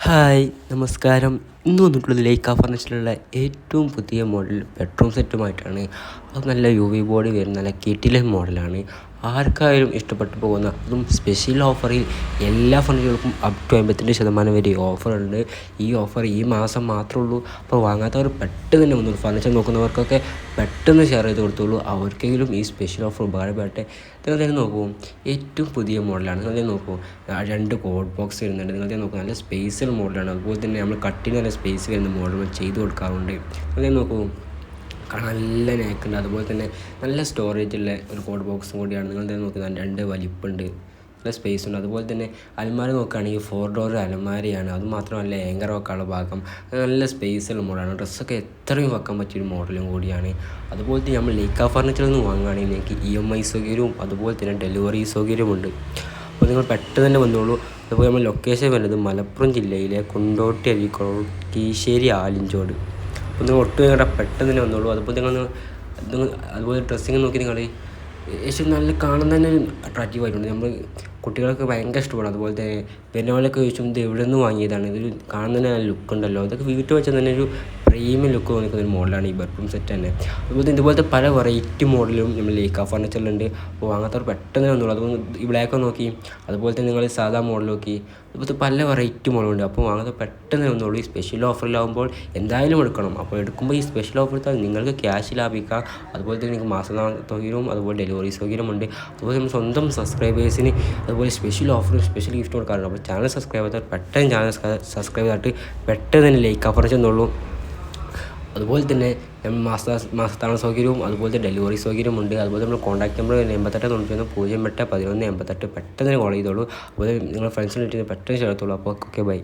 Hi നമസ്കാരം. ഇന്ന് വന്നിട്ടുള്ളത് ലേക്ക് ഫർണിച്ചറിലുള്ള ഏറ്റവും പുതിയ മോഡൽ ബെഡ്റൂം സെറ്റുമായിട്ടാണ് അത് നല്ല യു വി ബോഡി വരുന്ന നല്ല കിട്ടിലെ മോഡലാണ് ആർക്കായാലും ഇഷ്ടപ്പെട്ടു പോകുന്ന അതും സ്പെഷ്യൽ ഓഫറിൽ എല്ലാ ഫർണിച്ചറുകൾക്കും അപ് ടു അമ്പത്തിരണ്ട് ശതമാനം വരെ ഓഫറുണ്ട് ഈ ഓഫർ ഈ മാസം മാത്രമേ ഉള്ളൂ. അപ്പോൾ വാങ്ങാത്തവർ പെട്ടെന്ന് തന്നെ വന്നു ഫർണിച്ചർ നോക്കുന്നവർക്കൊക്കെ പെട്ടെന്ന് ഷെയർ ചെയ്ത് കൊടുത്തോളൂ. അവർക്കെങ്കിലും ഈ സ്പെഷ്യൽ ഓഫർ ഉപകാരപ്പെടട്ടെ. നിങ്ങൾ തന്നെ നോക്കൂ. ഏറ്റവും പുതിയ മോഡലാണ്. നിങ്ങൾ തന്നെ നോക്കൂ. രണ്ട് കോഡ് ബോക്സ് വരുന്നുണ്ട്. നിങ്ങൾ തന്നെ നോക്കൂ. നല്ല സ്പേസിൽ മോഡലാണ് അതുപോലെ തന്നെ നമ്മൾ കട്ടിന് നല്ല സ്പേസ് വരുന്ന മോഡൽ ചെയ്ത് കൊടുക്കാറുണ്ട്. നിങ്ങൾ തന്നെ നോക്കൂ. കാണാൻ നല്ല നേക്കുണ്ട് അതുപോലെ തന്നെ നല്ല സ്റ്റോറേജ് ഉള്ള ഒരു കോഡ് ബോക്സും കൂടിയാണ്. നിങ്ങൾ തന്നെ നോക്കുന്നത് രണ്ട് വലിപ്പുണ്ട്. നല്ല സ്പേസ് ഉണ്ട്. അതുപോലെ തന്നെ അലമാര നോക്കുകയാണെങ്കിൽ ഫോർ ഡോർ അലമാരയാണ്. അത് മാത്രമല്ല ഏങ്കർ വെക്കാനുള്ള ഭാഗം. നല്ല സ്പേസ് ഉള്ള മോഡലാണ് ഡ്രസ്സൊക്കെ എത്രയും വെക്കാൻ പറ്റിയൊരു മോഡലും കൂടിയാണ്. അതുപോലെ തന്നെ നമ്മൾ ലീക്ക ഫർണിച്ചറിൽ നിന്ന് വാങ്ങുകയാണെങ്കിൽ നിങ്ങൾക്ക് ഇ എം ഐ സൗകര്യവും അതുപോലെ തന്നെ ഡെലിവറി സൗകര്യമുണ്ട് അപ്പോൾ നിങ്ങൾ പെട്ടെന്ന് തന്നെ വന്നോളൂ. അതുപോലെ നമ്മൾ ലൊക്കേഷൻ വരുന്നത് മലപ്പുറം ജില്ലയിലെ കുണ്ടോട്ടി അരീക്കോട് കീശ്ശേരി ആലിഞ്ചോട് നിങ്ങൾ ഒട്ടും നിങ്ങളുടെ പെട്ടെന്ന് തന്നെ വന്നോളൂ. അതുപോലെ നിങ്ങൾ അതുപോലെ ഡ്രസ്സിങ് നോക്കി നിങ്ങൾ ഏകദേശം നല്ല കാണുന്ന തന്നെ അട്രാക്റ്റീവ് ആയിട്ടുണ്ട്. നമ്മൾ കുട്ടികൾക്ക് ഭയങ്കര ഇഷ്ടപ്പെടും അതുപോലെ തന്നെ വരുന്നവരൊക്കെ ചോദിച്ചും ഇത് എവിടെ നിന്ന് വാങ്ങിയതാണ്? ഇതൊരു കാണുന്ന തന്നെ ലുക്ക് ഉണ്ടല്ലോ. ഇതൊക്കെ വീട്ടിൽ വെച്ചാൽ തന്നെ ഒരു പ്രീമിയം ലുക്ക് തോന്നിക്കുന്ന ഒരു മോഡലാണ് ഈ ബെഡ്റൂം സെറ്റ് തന്നെ. അതുപോലെ ഇതുപോലത്തെ പല വെറൈറ്റി മോഡലും നമ്മൾ ലേക്ക ഫർണിച്ചറിലുണ്ട് അപ്പോൾ വാങ്ങാത്തവർ പെട്ടെന്ന് വന്നോളൂ. അതുപോലെ ഈ ബ്ലാക്ക് നോക്കി. അതുപോലെ തന്നെ നിങ്ങൾ സാധാ മോഡൽ നോക്കി. അതുപോലത്തെ പല വെറൈറ്റി മോഡലുണ്ട് അപ്പോൾ വാങ്ങാത്ത പെട്ടെന്ന് വന്നോളൂ. ഈ സ്പെഷ്യൽ ഓഫറിലാവുമ്പോൾ എന്തായാലും എടുക്കണം. അപ്പോൾ എടുക്കുമ്പോൾ ഈ സ്പെഷ്യൽ ഓഫർ എടുത്താൽ നിങ്ങൾക്ക് ക്യാഷ് ലാഭിക്കാം. അതുപോലെ തന്നെ നിങ്ങൾക്ക് മാസം സൗകര്യവും അതുപോലെ ഡെലിവറി സൗകര്യമുണ്ട് അതുപോലെ നമ്മൾ സ്വന്തം സബ്സ്ക്രൈബേഴ്സിന് അതുപോലെ സ്പെഷ്യൽ ഓഫറും സ്പെഷ്യൽ ഗിഫ്റ്റ് കൊടുക്കാറുണ്ട്. അപ്പോൾ ചാനൽ സബ്സ്ക്രൈബ് ചെയ്താൽ പെട്ടെന്ന് ചാനൽ സബ്സ്ക്രൈബ് ചെയ്തിട്ട് പെട്ടെന്ന് തന്നെ ലൈക്ക് ഓഫർ ചെന്നുള്ളൂ അതുപോലെ തന്നെ മാസ മാസത്താവണ സൗകര്യവും അതുപോലെ ഡെലിവറി സൗകര്യമുണ്ട് അതുപോലെ നമ്മൾ കോൺടാക്ട് നമ്പർ എൺപത്തെട്ട് തൊണ്ണൂറ്റി ഒന്ന് പൂജ്യം എട്ട് പതിനൊന്ന് എൺപത്തെട്ട് പെട്ടെന്ന് കോൾ ചെയ്തോളൂ. അതുപോലെ നിങ്ങൾ ഫ്രണ്ട്സിന് പെട്ടെന്ന് ചേർത്തോളൂ അപ്പോൾ ഓക്കെ ബൈ